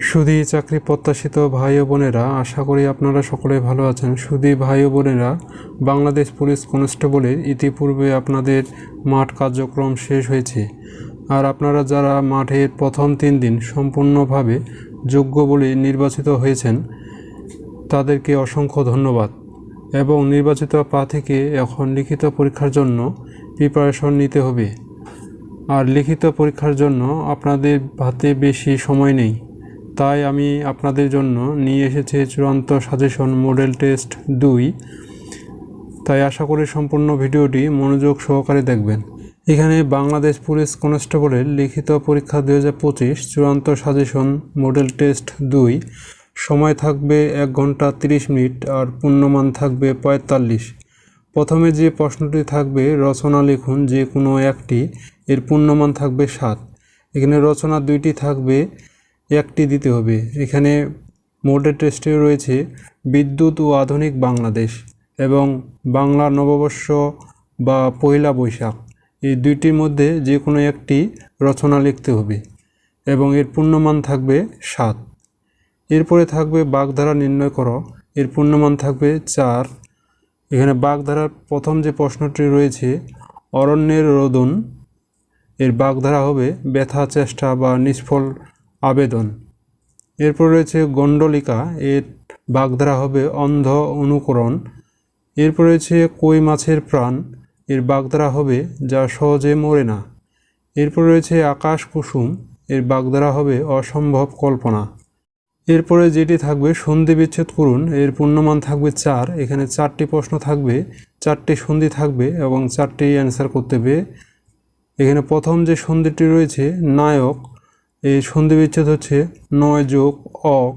সুধী চাকরি প্রত্যাশিত ভাই ও বোনেরা, আশা করি আপনারা সকলে ভালো আছেন। সুধী ভাই ও বোনেরা, বাংলাদেশ পুলিশ কনস্টেবলের ইতিপূর্বে আপনাদের মাঠ কার্যক্রম শেষ হয়েছে। আর আপনারা যারা মাঠের প্রথম তিন দিন সম্পূর্ণভাবে যোগ্য বলে নির্বাচিত হয়েছেন, তাদেরকে অসংখ্য ধন্যবাদ। এবং নির্বাচিত প্রার্থীকে এখন লিখিত পরীক্ষার জন্য প্রিপারেশন নিতে হবে। আর লিখিত পরীক্ষার জন্য আপনাদের হাতে বেশি সময় নেই। তাই আমি আপনাদের জন্য নিয়ে এসেছি চূড়ান্ত সাজেশন মডেল টেস্ট দুই। তাই আশা করি সম্পূর্ণ ভিডিওটি মনোযোগ সহকারে দেখবেন। এখানে বাংলাদেশ পুলিশ কনস্টেবলের লিখিত পরীক্ষা দুই হাজার পঁচিশ চূড়ান্ত সাজেশন মডেল টেস্ট দুই। সময় থাকবে এক ঘণ্টা তিরিশ মিনিট আর পূর্ণমান থাকবে পঁয়তাল্লিশ। প্রথমে যে প্রশ্নটি থাকবে, রচনা লিখুন যে কোনো একটি, এর পূর্ণমান থাকবে সাত। এখানে রচনা দুইটি থাকবে একটি দিতে হবে। এখানে মোডের টেস্টে রয়েছে বিদ্যুৎ ও আধুনিক বাংলাদেশ এবং বাংলা নববর্ষ বা পয়লা বৈশাখ। এই দুইটির মধ্যে যে কোনো একটি রচনা লিখতে হবে এবং এর পূর্ণমান থাকবে সাত। এরপরে থাকবে বাগধারা নির্ণয় করো। এর পূর্ণমান থাকবে চার। এখানে বাগধারার প্রথম যে প্রশ্নটি রয়েছে, অরণ্যের রোদন, এর বাগধারা হবে ব্যথা, চেষ্টা বা নিষ্ফল আবেদন। এরপর রয়েছে গণ্ডলিকা, এর বাগধারা হবে অন্ধ অনুকরণ। এরপর রয়েছে কই মাছের প্রাণ, এর বাগধারা হবে যা সহজে মরে না। এরপর রয়েছে আকাশ কুসুম, এর বাগধারা হবে অসম্ভব কল্পনা। এরপরে যেটি থাকবে সন্ধি বিচ্ছেদ করুন, এর পূর্ণমান থাকবে চার। এখানে চারটি প্রশ্ন থাকবে, চারটি সন্ধি থাকবে এবং চারটি অ্যান্সার করতে হবে। এখানে প্রথম যে সন্ধিটি রয়েছে, নায়ক এই সন্ধি বিচ্ছেদ হচ্ছে নয় যোগ অক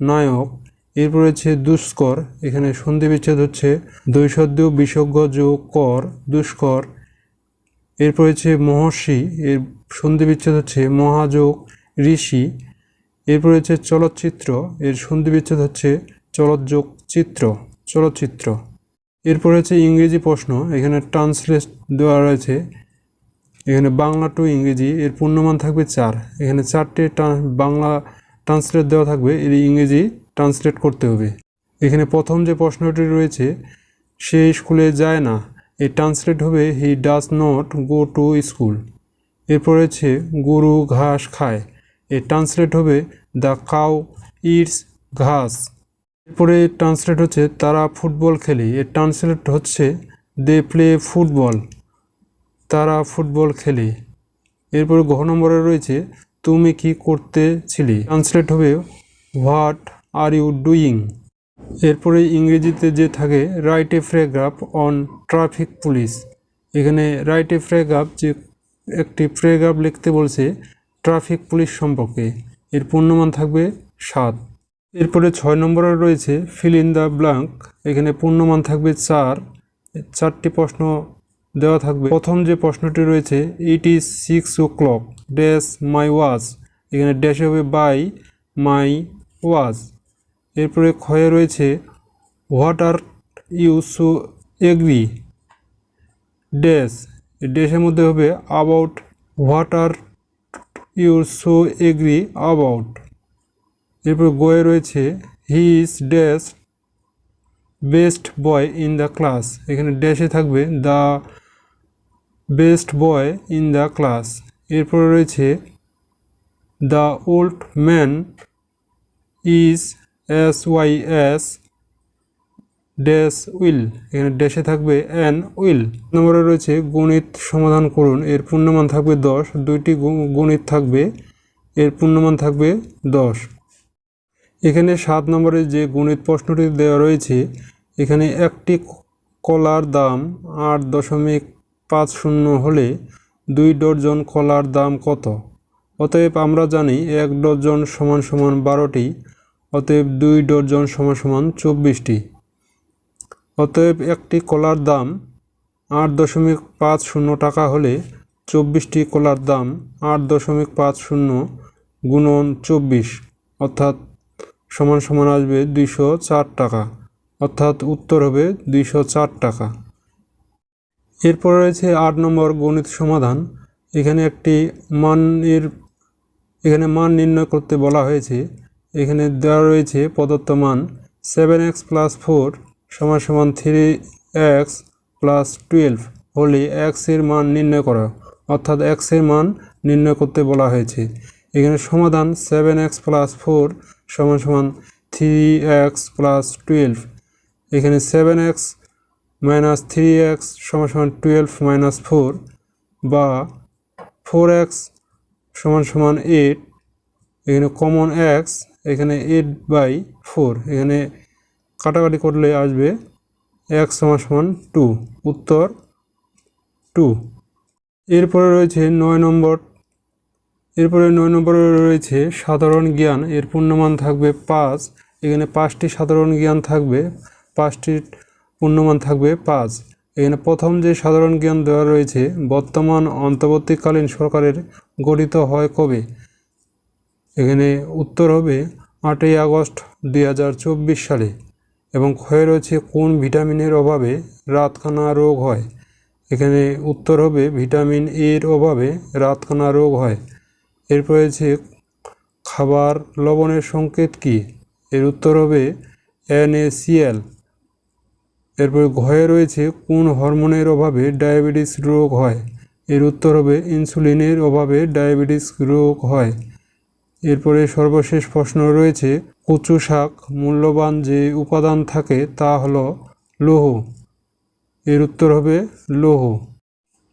নায়ক। এরপর রয়েছে দুষ্কর। এখানে সন্ধি বিচ্ছেদ হচ্ছে দৈসদ্য বিসর্গ যোগ কর, দুষ্কর। এরপর হচ্ছে মহর্ষি। এর সন্ধি বিচ্ছেদ হচ্ছে মহাযোগ ঋষি। এরপর হচ্ছে চলচ্চিত্র। এর সন্ধি বিচ্ছেদ হচ্ছে চলৎযোগ চিত্র চলচ্চিত্র। এরপর হচ্ছে ইংরেজি প্রশ্ন। এখানে ট্রান্সলেট দেওয়া রয়েছে এখানে বাংলা টু ইংরেজি, এর পূর্ণমান থাকবে চার। এখানে চারটে বাংলা ট্রান্সলেট দেওয়া থাকবে, এর ইংরেজি ট্রান্সলেট করতে হবে। এখানে প্রথম যে প্রশ্নটি রয়েছে, সে স্কুলে যায় না। এই ট্রান্সলেট হবে he does not go to school এরপর হচ্ছে, গরু ঘাস খায়। এর ট্রান্সলেট হবে দ্য কাউ ইটস ঘাস। এরপরে ট্রান্সলেট হচ্ছে, তারা ফুটবল খেলে। এর ট্রান্সলেট হচ্ছে দে প্লে ফুটবল তারা ফুটবল খেলে। এরপর ঘ নম্বরে রয়েছে, তুমি কি করতেছিলে? ট্রান্সলেট হবে হোয়াট আর ইউ ডুইং এরপরে ইংরেজিতে যে থাকে write a paragraph on traffic police এখানে রাইট এ প্যারাগ্রাফ যে একটি ফ্রেগ্রাফ লিখতে বলছে ট্রাফিক পুলিশ সম্পর্কে। এর পূর্ণমান থাকবে সাত। এরপরে ছয় নম্বরে রয়েছে ফিল ইন দ্য ব্ল্যাঙ্ক এখানে পূর্ণমান থাকবে চার। চারটি প্রশ্ন দেওয়া থাকবে। প্রথম যে প্রশ্নটি রয়েছে it is six o'clock dash my watch এখানে ড্যাশ হবে বাই মাই ওয়াচ এরপরে ক্ষয়ে রয়েছে what are you so agree dash ড্যাশের মধ্যে হবে about what are you so agree about এরপর গোয়ে রয়েছে he is dash best boy in the class এখানে ড্যাশে থাকবে the best boy in the class. এরপরে রয়েছে, the old man is as wise as dash will. এখানে ড্যাশে থাকবে অ্যান উইল। নম্বরে রয়েছে, গণিত সমাধান করুন। এর পূর্ণমান থাকবে দশ, দুইটি গণিত থাকবে, এর পূর্ণমান থাকবে দশ। এখানে সাত নম্বরে যে গণিত প্রশ্নটি দেওয়া রয়েছে, এখানে একটি কলার দাম আট দশমিক পাঁচ শূন্য হলে দুই ডজন কলার দাম কত? অতএব আমরা জানি এক ডজন সমান সমান বারোটি, অতএব দুই ডজন সমান সমান চব্বিশটি। অতএব একটি কলার দাম আট দশমিক পাঁচ শূন্য টাকা হলে চব্বিশটি কলার দাম আট দশমিক পাঁচ শূন্য গুণন চব্বিশ, অর্থাৎ সমান সমান আসবে দুইশো চার টাকা, অর্থাৎ উত্তর হবে দুইশো চার টাকা। এরপর রয়েছে আট নম্বর গণিত সমাধান। এখানে একটি মানের এখানে মান নির্ণয় করতে বলা হয়েছে। এখানে দেওয়া রয়েছে প্রদত্ত মান সেভেন এক্স প্লাস ফোর সমান সমান থ্রি এক্স প্লাস টুয়েলভ হলে এক্সের মান নির্ণয় করা। অর্থাৎ এক্সের মান নির্ণয় করতে বলা হয়েছে। এখানে সমাধান সেভেন এক্স প্লাস ফোর সমান সমান থ্রি এক্স প্লাস টুয়েলভ এখানে seven X minus three X সমান সমান টুয়েলভ মাইনাস ফোর বা ফোর এক্স সমান সমান এইট, এখানে কমন এক্স, এখানে এইট বাই ফোর, এখানে কাটাকাটি করলে আসবে এক্স সমান সমান টু, উত্তর টু। এরপরে রয়েছে নয় নম্বর, এরপরে নয় নম্বরে রয়েছে সাধারণ জ্ঞান, এর পূর্ণমান থাকবে পাঁচ, এখানে পাঁচটি সাধারণ জ্ঞান থাকবে, পাঁচটির পূর্ণমান থাকবে পাঁচ। এখানে প্রথম যে সাধারণ জ্ঞান দেওয়া রয়েছে, বর্তমান অন্তর্বর্তীকালীন সরকারের গঠিত হয় কবে? এখানে উত্তর হবে আটই আগস্ট দুই হাজার চব্বিশ সালে এবং ক্ষয়ে রয়েছে কোন ভিটামিনের অভাবে রাতকানা রোগ হয়? এখানে উত্তর হবে ভিটামিন এর অভাবে রাতকানা রোগ হয়। এরপর রয়েছে খাবার লবণের সংকেত কি? এর উত্তর হবে এনএসিএল এরপর ঘয়ে রয়েছে কোন হরমোনের অভাবে ডায়াবেটিস রোগ হয়। এর উত্তর হবে ইনসুলিনের অভাবে ডায়াবেটিস রোগ হয়। এরপরে সর্বশেষ প্রশ্ন রয়েছে, কচু শাক মূল্যবান যে উপাদান থাকে তা হলো লৌহ। এর উত্তর হবে লৌহ।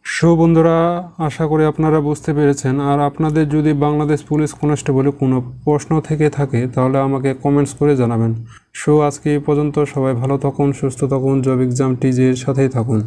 সো বন্ধুরা, আশা করি আপনারা বুঝতে পেরেছেন। আর আপনাদের যদি বাংলাদেশ পুলিশ কনস্টেবলে কোনো প্রশ্ন থেকে থাকে, তাহলে আমাকে কমেন্টস করে জানাবেন। সো আজকে এই পর্যন্ত সবাই ভালো থাকুন, সুস্থ থাকুন জব এক্সাম টিজের সাথেই থাকুন।